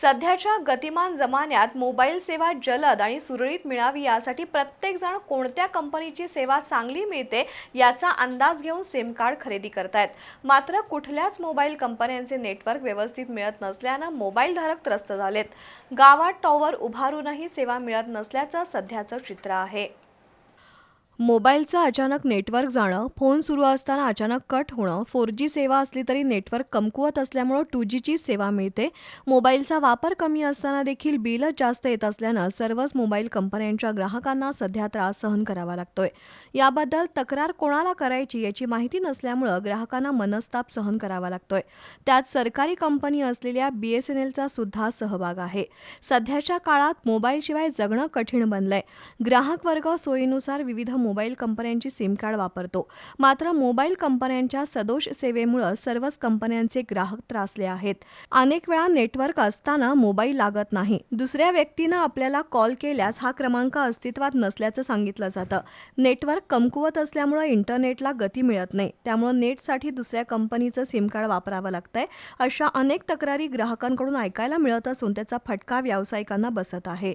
सध्याच्या गतिमान जमान्यात मोबाईल सेवा जलद आणि सुरळीत मिळावी यासाठी प्रत्येकजण कोणत्या कंपनीची सेवा चांगली मिळते याचा अंदाज घेऊन सिम कार्ड खरेदी करतायत. मात्र कुठल्याच मोबाईल कंपन्यांचे नेटवर्क व्यवस्थित मिळत नसल्यानं मोबाईल धारक त्रस्त झालेत. गावात टॉवर उभारूनही सेवा मिळत नसल्याचं सध्याचं चित्र आहे. मोबाईलचं अचानक नेटवर्क जाणं फोन सुरू असताना अचानक कट होणं फोर जी सेवा असली तरी नेटवर्क कमकुवत असल्यामुळं टू जीचीच सेवा मिळते. मोबाईलचा वापर कमी असताना देखील बिलच जास्त येत असल्यानं सर्वच मोबाईल कंपन्यांच्या ग्राहकांना सध्या त्रास सहन करावा लागतोय. याबद्दल तक्रार कोणाला करायची याची माहिती नसल्यामुळं ग्राहकांना मनस्ताप सहन करावा लागतोय. त्यात सरकारी कंपनी असलेल्या बी एस एन एलचा सुद्धा सहभाग आहे. सध्याच्या काळात मोबाईलशिवाय जगणं कठीण बनलंय. ग्राहक वर्ग सोयीनुसार विविध मोबाईल कंपन्यांची सिम कार्ड वापरतो. मात्र मोबाईल कंपन्यांच्या सदोष सेवेमुळं सर्वच कंपन्यांचे ग्राहक त्रासले आहेत. अनेक वेळा नेटवर्क असताना मोबाईल लागत नाही. दुसऱ्या व्यक्तीनं आपल्याला कॉल केल्यास हा क्रमांक अस्तित्वात नसल्याचं सांगितलं जातं. नेटवर्क कमकुवत असल्यामुळं इंटरनेटला गती मिळत नाही. त्यामुळं नेटसाठी दुसऱ्या कंपनीचं सिम कार्ड वापरावं लागतंय अशा अनेक तक्रारी ग्राहकांकडून ऐकायला मिळत असून त्याचा फटका व्यावसायिकांना बसत आहे.